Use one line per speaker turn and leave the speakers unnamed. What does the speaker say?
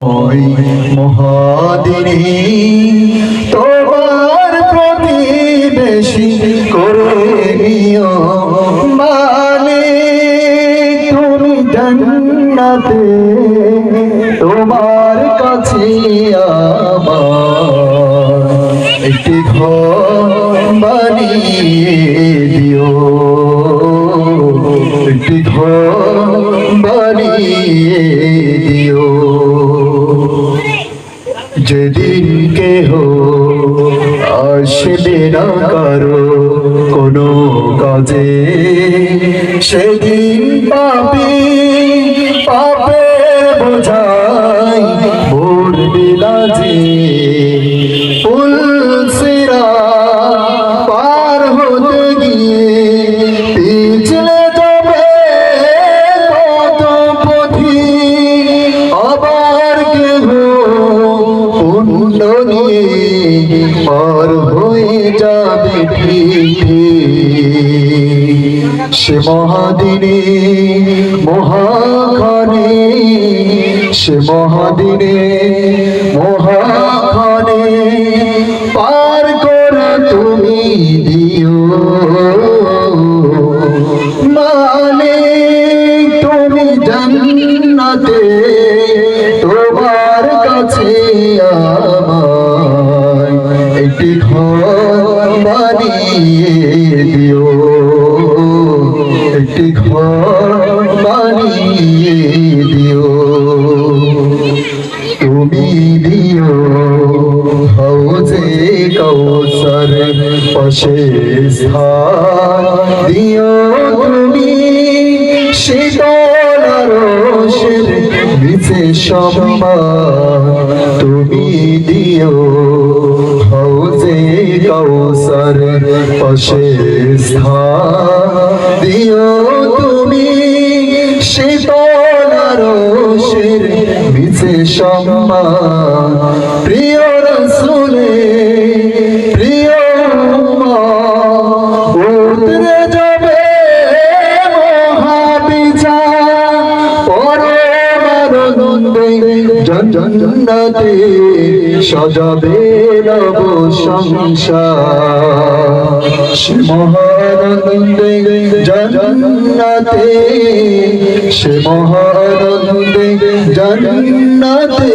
ওই মহাদিনী, তোমার প্রতিবেশী করে নিও মালিক তুমি জান্নাতে, তোমার কাছে আমার একটি ঘর বানিয়ে দিও। একটি বানিয়ে যেদিন কেহ আসবে না কারও কোনো কাজে সেদিন পাপি নিয়ে পার হয়ে যাবে সে মহাদিনে মহাখানে, সে মহাদিনে মহাখানে, পার করে তুমি দিও। মালিক তুমি জান্নাতে একটি ঘর বানিয়ে দিও। একটি ঘর বানিয়ে দিও। তুমি দিও স্থান। সম্মান তুমি দিও হৌজে কৌসর পাশে স্থান। দিও তুমি শীতল রোষের বিচে সম্মান। প্রিয় রসুলে জন্নতে সজাবে নব সংসার। মহানন্দে জন্নতে সে মহানন্দে জন্নতে।